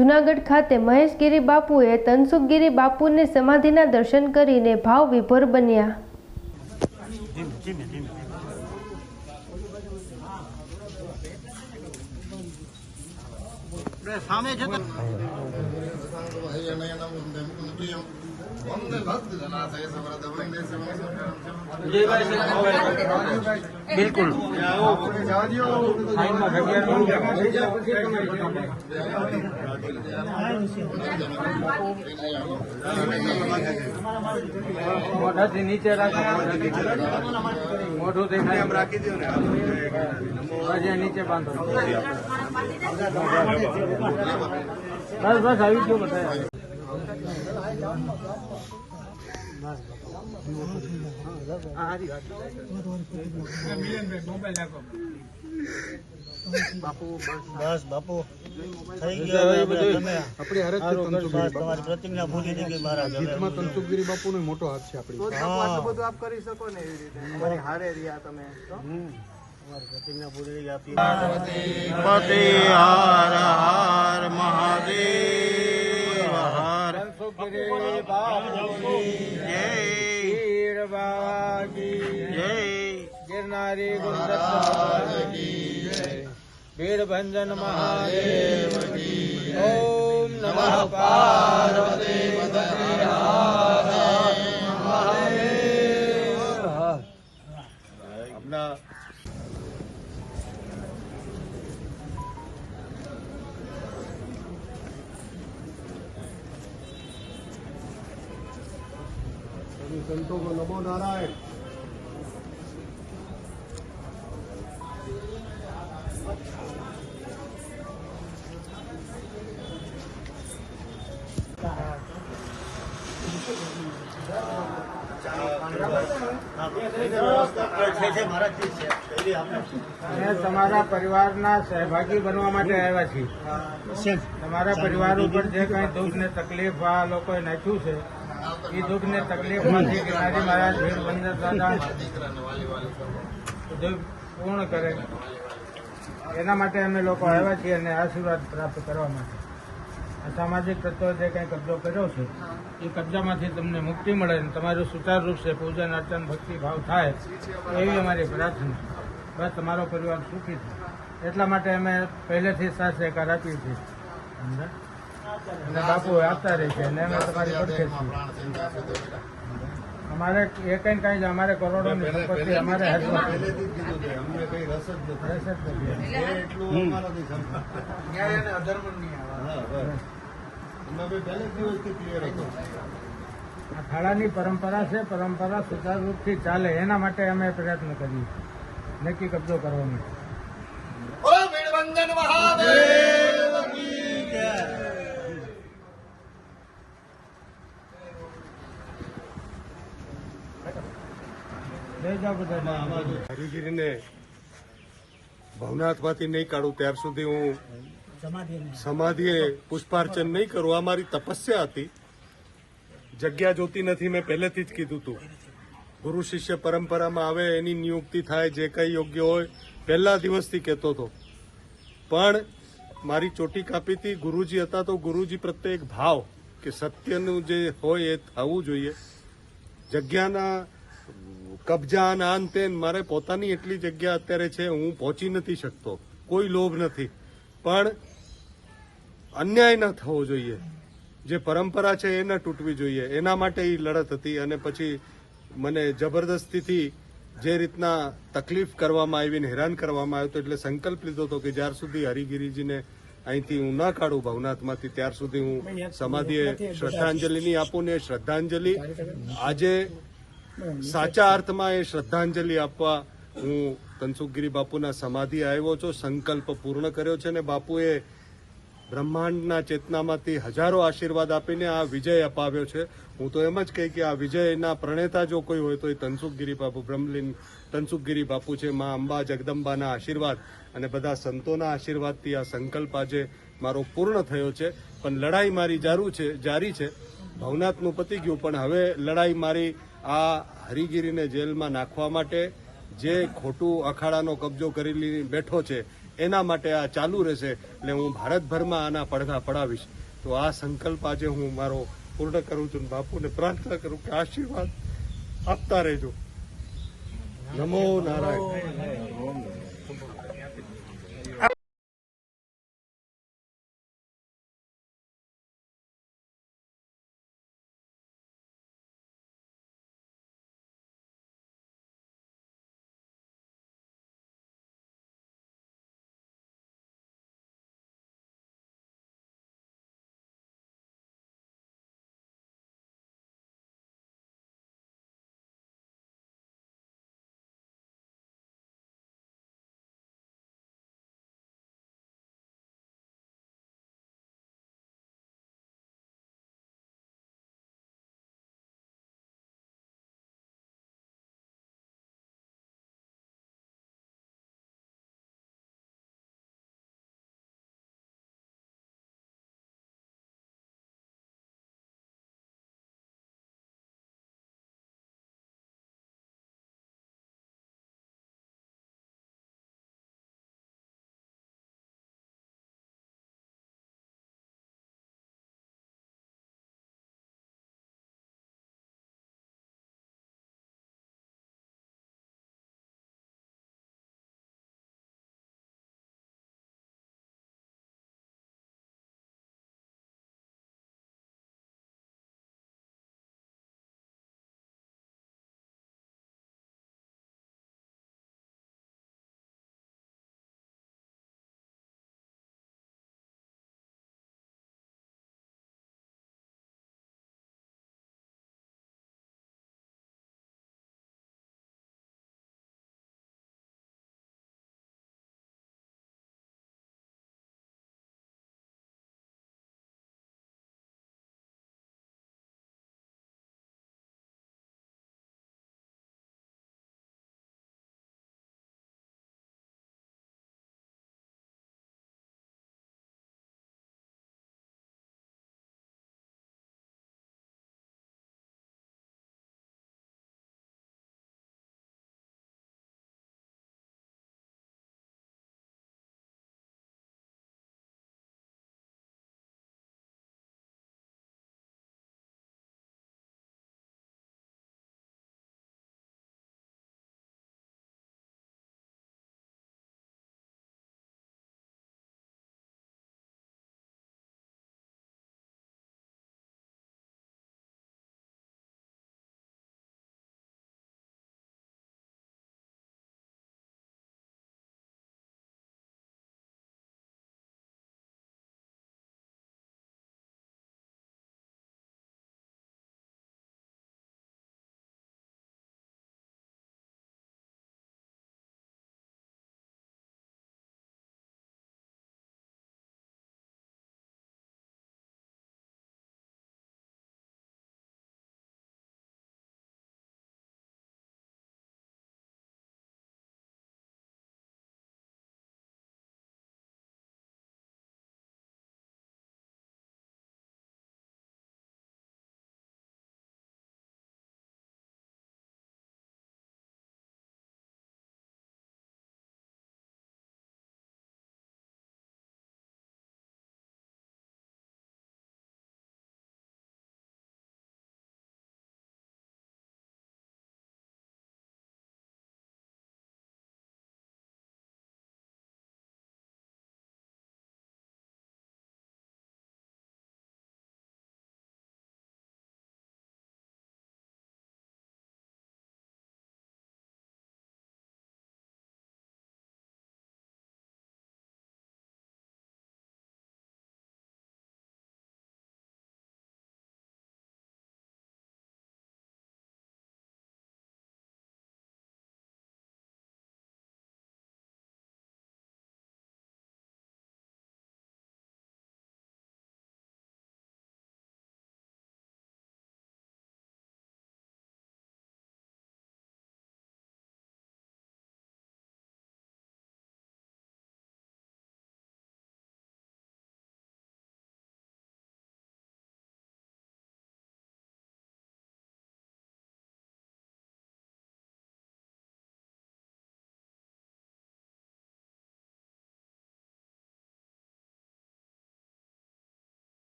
જૂનાગઢ ખાતે મહેશગીરી બાપુએ તનસુખગીરી બાપુની સમાધિના દર્શન કરીને ભાવ વિભોર બન્યા. સામે બિલકુલ. મોઢાથી નીચે રાખો. મોઢું દેખાય. એમ રાખી દો ને નીચે બાંધો. બસ બસ, આવી ગયો બધા. બસ બાપુ થઈ ગયા બધું? આપણી હારે તમારી પ્રતિજ્ઞા ભૂલી નહીં ગઈ મોટો હાથ છે આપણી હા. આપ કરી શકો ને એવી રીતે? અમારી હારે રહ્યા તમે. પ્રતિજ્ઞા પૂરી થઈ આપી પતિ હાર હાર મહાદેવ. બાપુની જય બાવાજી જય ગિરનારી ગુંડત વીરભંજન મહાદેવ ઓમ નમઃ પાર્વતી તમારા પરિવારના સહભાગી બનવા માટે આવ્યા છીએ. તમારા પરિવાર ઉપર જે કઈ દુઃખ ને તકલીફ આ લોકોએ નાખ્યું છે, એ દુઃખ ને તકલીફમાંથી ગિરનારી મહારાજ વીરભંજન દાદા બધું પૂર્ણ કરે. એના માટે અમે લોકો આવ્યા છીએ અને આશીર્વાદ પ્રાપ્ત કરવા માટે. સામાજિક તત્વો જે કંઈ કબજો કર્યો છે એ કબજામાંથી તમને મુક્તિ મળે અને તમારું સુચારુ રૂપ છે પૂજન અર્ચન ભક્તિ ભાવ થાય એવી અમારી પ્રાર્થના બસ તમારો પરિવાર સુખી થાય એટલા માટે અમે પહેલેથી સાથ સહકાર આપીએ છીએ. અને બાપુ આપતા રહે છે અને અમે તમારી પડખે છીએ અમારે એ કઈ કઈ જ અમારે કરોડોની સંપત્તિ અમારે હાથમાં છે. છે. રસ જ નથી. એટલું અમારાથી અધર્મ નહીં આવે. ખાડાની પરંપરા છે પરંપરા સુચારુરૂપથી ચાલે. એના માટે અમે પ્રયત્ન કરીએ. નક્કી કબજો કરવા માટે હરિગીરીને ભવનાથમાંથી નહીં કાઢું ત્યાર સુધી હું સમાધિએ પુષ્પાર્ચન નહીં કરું. આ મારી તપસ્યા હતી. જગ્યા જોતી નથી, મેં પહેલેથી જ કીધું હતું ગુરુ શિષ્ય પરંપરામાં આવે, એની નિયુક્તિ થાય, જે કંઈ યોગ્ય હોય, પહેલા દિવસથી કહેતો હતો. પણ મારી ચોટી કાપી હતી ગુરુજી હતા તો ગુરુજી પ્રત્યે એક ભાવ કે સત્યનું જે હોય એ થવું જોઈએ. જગ્યાના કબજા ના અંતે મારે પોતાની એટલી જગ્યા અત્યારે છે, હું પહોંચી નથી શકતો. કોઈ લોભ નથી. પણ અન્યાય ન થવો જોઈએ. જે પરંપરા છે એ ન તૂટવી જોઈએ. એના માટે એ લડત હતી અને પછી મને જબરદસ્તીથી જે રીતના તકલીફ કરવામાં આવી ને હેરાન કરવામાં આવ્યો હતો એટલે સંકલ્પ લીધો હતો કે જ્યાર સુધી હરિગીરીજીને અહીંથી હું ના કાઢું ભવનાથમાંથી ત્યાર સુધી હું સમાધિએ શ્રદ્ધાંજલિ નહીં આપું ને એ શ્રદ્ધાંજલિ આજે સાચા અર્થમાં એ શ્રદ્ધાંજલિ આપવા હું તનસુખગીરી બાપુના સમાધિ આવ્યો છું સંકલ્પ પૂર્ણ કર્યો છે ને બાપુએ બ્રહ્માંડના ચેતનામાંથી હજારો આશીર્વાદ આપીને આ વિજય અપાવ્યો છે. હું તો એમ જ કહી કે આ વિજયના પ્રણેતા જો કોઈ હોય તો એ તનસુખગીરી બાપુ, બ્રહ્મલીન તનસુખગીરી બાપુ છે, મા અંબા, જગદંબાના આશીર્વાદ અને બધા સંતોના આશીર્વાદથી આ સંકલ્પ આજે મારો પૂર્ણ થયો છે. પણ લડાઈ મારી જારું છે, જારી છે. ભવનાથનું પતી ગયું, પણ હવે લડાઈ મારી આ હરિગીરીને જેલમાં નાખવા માટે જે ખોટું અખાડાનો કબજો કરી બેઠો છે એના માટે આ ચાલુ રહેશે એટલે હું ભારતભરમાં આના પડઘા પડાવીશ. તો આ સંકલ્પ આજે હું મારો પૂર્ણ કરું છું બાપુને પ્રાર્થના કરું કે આશીર્વાદ આપતા રહેજો. નમો નારાયણ.